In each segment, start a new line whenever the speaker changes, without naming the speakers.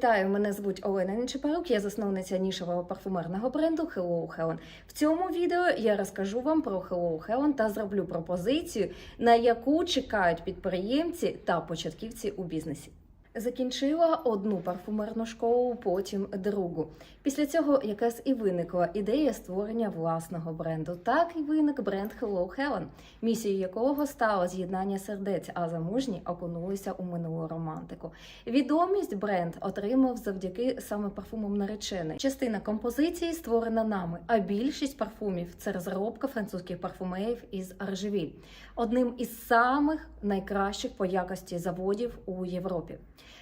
Вітаю, мене звуть Олена Нечепарук, я засновниця нішевого парфумерного бренду Hello Helen. В цьому відео я розкажу вам про Hello Helen та зроблю пропозицію, на яку чекають підприємці та початківці у бізнесі. Закінчила одну парфумерну школу, потім другу. Після цього якраз і виникла ідея створення власного бренду. Так і виник бренд Hello Helen, місією якого стало з'єднання сердець, а замужні окунулися у минулу романтику. Відомість бренд отримав завдяки саме парфумам нареченої. Частина композиції створена нами, а більшість парфумів це розробка французьких парфумерів із Аржевіль, одним із самих найкращих по якості заводів у Європі.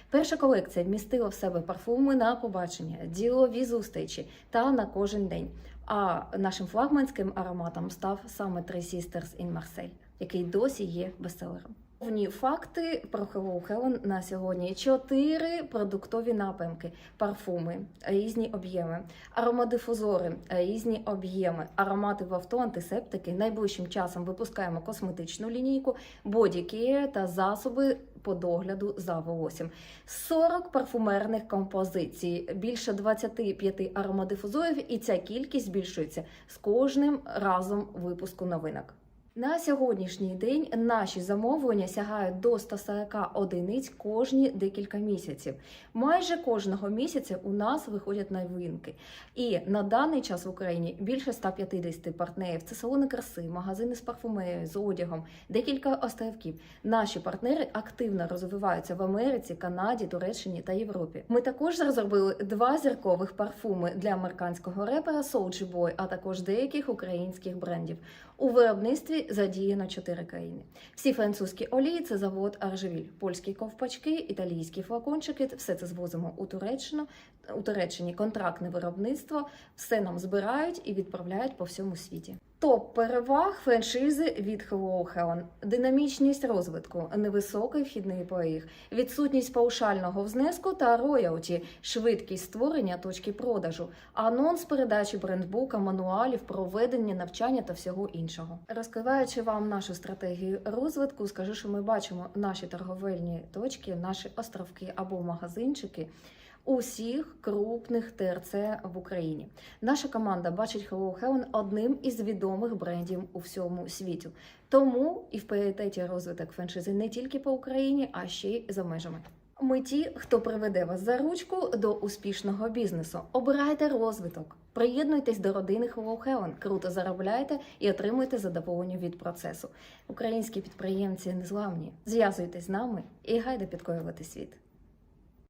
Перша колекція вмістила в себе парфуми на побачення, ділові зустрічі та на кожен день. А нашим флагманським ароматом став саме Three Sisters in Marseille, який досі є бестселером. Повні факти про Hello Helen на сьогодні: чотири продуктові напрямки, парфуми, різні об'єми, аромадифузори, різні об'єми, аромати в авто, антисептики. Найближчим часом випускаємо косметичну лінійку, бодікеє та засоби по догляду за волоссям. 40 парфумерних композицій, більше 25 аромадифузорів, і ця кількість збільшується з кожним разом випуску новинок. На сьогоднішній день наші замовлення сягають до 140 одиниць кожні декілька місяців. Майже кожного місяця у нас виходять новинки. І на даний час в Україні більше 150 партнерів. Це салони краси, магазини з парфумерією, з одягом, декілька островків. Наші партнери активно розвиваються в Америці, Канаді, Туреччині та Європі. Ми також розробили два зіркових парфуми для американського репера Soulja Boy, а також деяких українських брендів. У виробництві задіяно чотири країни. Всі французькі олії це завод Аржевіль, польські ковпачки, італійські флакончики. Все це звозимо у Туреччину. У Туреччині контрактне виробництво. Все нам збирають і відправляють по всьому світі. Топ переваг франшизи від Helen. динамічність розвитку, невисокий вхідний поріг, відсутність паушального внеску та роялті, швидкість створення точки продажу, анонс передачі брендбука, мануалів, проведення навчання та всього іншого. Розкриваючи вам нашу стратегію розвитку, скажу, що ми бачимо наші торговельні точки, наші островки або магазинчики усіх крупних ТРЦ в Україні. Наша команда бачить Hello Helen одним із відомих брендів у всьому світі. Тому і в пріоритеті розвиток франшизи не тільки по Україні, а ще й за межами. Ми ті, хто приведе вас за ручку до успішного бізнесу. Обирайте розвиток, приєднуйтесь до родини Hello Helen, круто заробляйте і отримуйте задоволення від процесу. Українські підприємці незламні. Зв'язуйтесь з нами і гайде підкорювати світ.